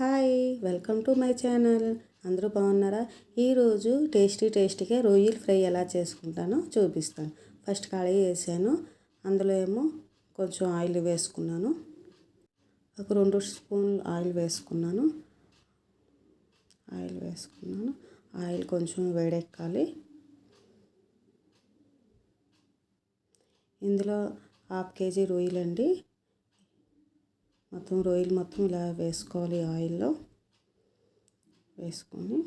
Hi welcome to my channel. అందరూ బాగున్నారా? ఈరోజు టేస్టీ టేస్టీగా రొయ్యలు ఫ్రై ఎలా చేసుకుంటానో చూపిస్తాను. ఫస్ట్ కళాయి వేసాను. అందులో ఏమో కొంచెం ఆయిల్ వేసుకున్నాను. ఒక రెండు స్పూన్లు ఆయిల్ వేసుకున్నాను. ఆయిల్ వేసుకున్నాను. ఆయిల్ కొంచెం వేడెక్కాలి. ఇందులో హాఫ్ కేజీ రొయ్యలండి. మొత్తం రొయ్యలు మొత్తం ఇలా వేసుకోవాలి ఆయిల్లో. వేసుకొని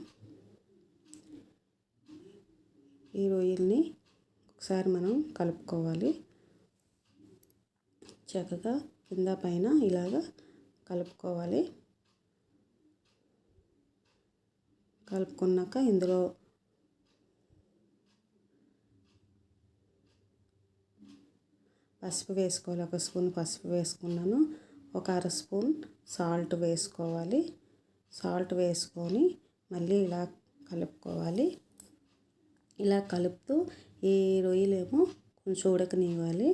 ఈ రొయ్యల్ని ఒకసారి మనం కలుపుకోవాలి. చక్కగా కింద పైన ఇలాగా కలుపుకోవాలి. కలుపుకున్నాక ఇందులో పసుపు వేసుకోవాలి. ఒక స్పూన్ పసుపు వేసుకున్నాను. ఒక అర స్పూన్ సాల్ట్ వేసుకోవాలి. సాల్ట్ వేసుకొని మళ్ళీ ఇలా కలుపుకోవాలి. ఇలా కలుపుతూ ఈ రొయ్యలేమో కొంచెం ఉడకనివ్వాలి.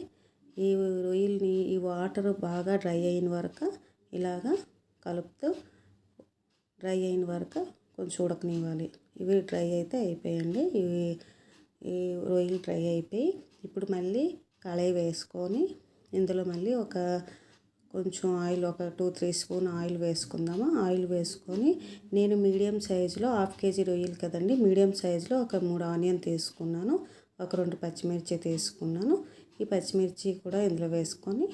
ఈ రొయ్యల్ని ఈ వాటర్ బాగా డ్రై అయిన వరకు ఇలాగా కలుపుతూ డ్రై అయిన వరకు కొంచెం ఉడకనివ్వాలి. ఇవి డ్రై అయితే అయిపోయండి. ఇవి ఈ రొయ్యలు డ్రై అయిపోయి ఇప్పుడు మళ్ళీ కళాయి వేసుకొని ఇందులో మళ్ళీ ఒక కొంచెం ఆయిల్ ఒక టూ త్రీ స్పూన్ ఆయిల్ వేసుకుందాము? ఆయిల్ వేసుకొని నేను మీడియం సైజులో హాఫ్ కేజీ రొయ్యలు కదండి మీడియం సైజులో ఒక మూడు ఆనియన్ తీసుకున్నాను ఒక రెండు పచ్చిమిర్చి తీసుకున్నాను. ఈ పచ్చిమిర్చి కూడా ఇందులో వేసుకొని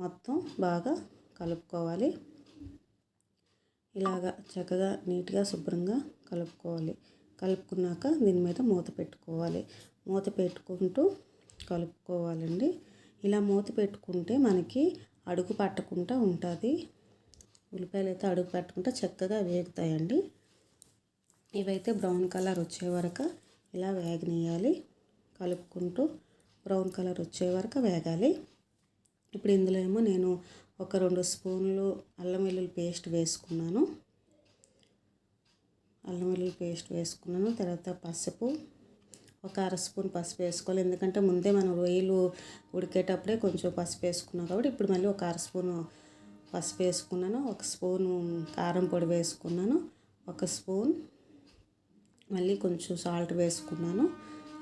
మొత్తం బాగా కలుపుకోవాలి. ఇలాగా చక్కగా నీట్గా శుభ్రంగా కలుపుకోవాలి. కలుపుకున్నాక దీని మీద మూత పెట్టుకోవాలి. మూత పెట్టుకుంటూ కలుపుకోవాలండి. ఇలా మూత పెట్టుకుంటే మనకి అడుగు పట్టకుండా ఉంటుంది. ఉల్లిపాయలు అయితే అడుగు పట్టకుండా చక్కగా వేగుతాయండి. ఇవైతే బ్రౌన్ కలర్ వచ్చే వరకు ఇలా వేగనీయాలి కలుపుకుంటూ బ్రౌన్ కలర్ వచ్చే వరకు వేగాలి. ఇప్పుడు ఇందులో ఏమో నేను ఒక రెండు స్పూన్లు అల్లం వెల్లుల్లి పేస్ట్ వేసుకున్నాను. అల్లం వెల్లుల్లి పేస్ట్ వేసుకున్నాను. తర్వాత పసుపు ఒక అర స్పూన్ పసుపు వేసుకోవాలి. ఎందుకంటే ముందే మనం రొయ్యలు ఉడికేటప్పుడే కొంచెం పసుపు వేసుకున్నాం కాబట్టి ఇప్పుడు మళ్ళీ ఒక అర స్పూను పసుపు వేసుకున్నాను. ఒక స్పూను కారం పొడి వేసుకున్నాను. ఒక స్పూన్ మళ్ళీ కొంచెం సాల్ట్ వేసుకున్నాను.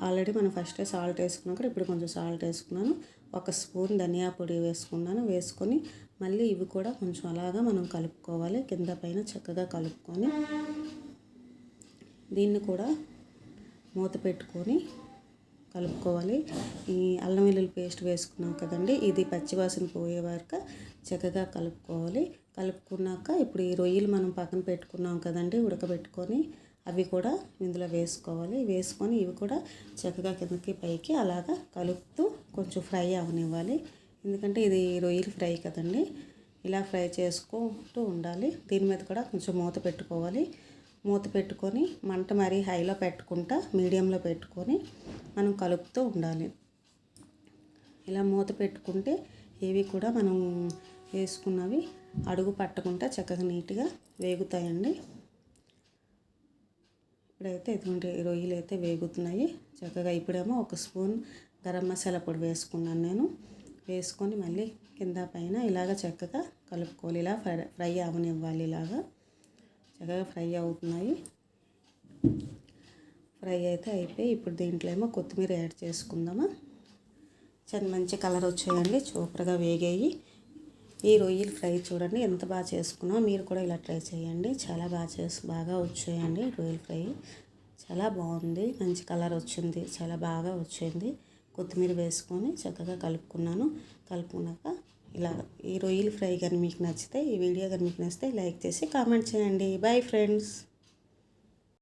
ఆల్రెడీ మనం ఫస్టే సాల్ట్ వేసుకున్నాం కూడా ఇప్పుడు కొంచెం సాల్ట్ వేసుకున్నాను. ఒక స్పూన్ ధనియా పొడి వేసుకున్నాను. వేసుకొని మళ్ళీ ఇవి కూడా కొంచెం అలాగా మనం కలుపుకోవాలి. కింద పైన చక్కగా కలుపుకొని దీన్ని కూడా మూత పెట్టుకొని కలుపుకోవాలి. ఈ అల్లం వెల్లుల్లి పేస్ట్ వేసుకున్నాం కదండి. ఇది పచ్చివాసన పోయే వరకు చక్కగా కలుపుకోవాలి. కలుపుకున్నాక ఇప్పుడు ఈ రొయ్యలు మనం పక్కన పెట్టుకున్నాం కదండి ఉడకబెట్టుకొని అవి కూడా ఇందులో వేసుకోవాలి. వేసుకొని ఇవి కూడా చక్కగా కిందకి పైకి అలాగా కలుపుతూ కొంచెం ఫ్రై అవనివ్వాలి. ఎందుకంటే ఇది రొయ్యలు ఫ్రై కదండి. ఇలా ఫ్రై చేసుకుంటూ ఉండాలి. దీని మీద కూడా కొంచెం మూత పెట్టుకోవాలి. మూత పెట్టుకొని మంట మరీ హైలో పెట్టుకుంటా మీడియంలో పెట్టుకొని మనం కలుపుతూ ఉండాలి. ఇలా మూత పెట్టుకుంటే ఇవి కూడా మనం వేసుకున్నవి అడుగు పట్టకుండా చక్కగా నీట్గా వేగుతాయండి. ఇప్పుడైతే ఇటువంటి రొయ్యలు అయితే వేగుతున్నాయి. చక్కగా ఇప్పుడేమో ఒక స్పూన్ గరం మసాలా పొడి వేసుకున్నాను నేను. వేసుకొని మళ్ళీ కింద పైన ఇలాగ చక్కగా కలుపుకోవాలి. ఇలా ఫ్రై ఫ్రై అవనివ్వాలి ఇలాగా. చక్కగా ఫ్రై అవుతున్నాయి. ఫ్రై అయితే అయిపోయి ఇప్పుడు దీంట్లో ఏమో కొత్తిమీర యాడ్ చేసుకుందామా. చాలా మంచి కలర్ వచ్చాయండి సూపర్గా వేగాయి. ఈ రొయ్యలు ఫ్రై చూడండి ఎంత బాగా చేసుకున్నామో మీరు కూడా ఇలా ట్రై చేయండి. చాలా బాగా చేసి బాగా వచ్చాయండి రొయ్యలు ఫ్రై. చాలా బాగుంది మంచి కలర్ వచ్చింది చాలా బాగా వచ్చింది. కొత్తిమీర వేసుకొని చక్కగా కలుపుకున్నాను. కలుపుకున్నాక ఇలా ఈ రొయ్యలు ఫ్రై కానీ మీకు నచ్చితే ఈ వీడియో కానీ మీకు నచ్చితే లైక్ చేసి కామెంట్ చేయండి. Bye friends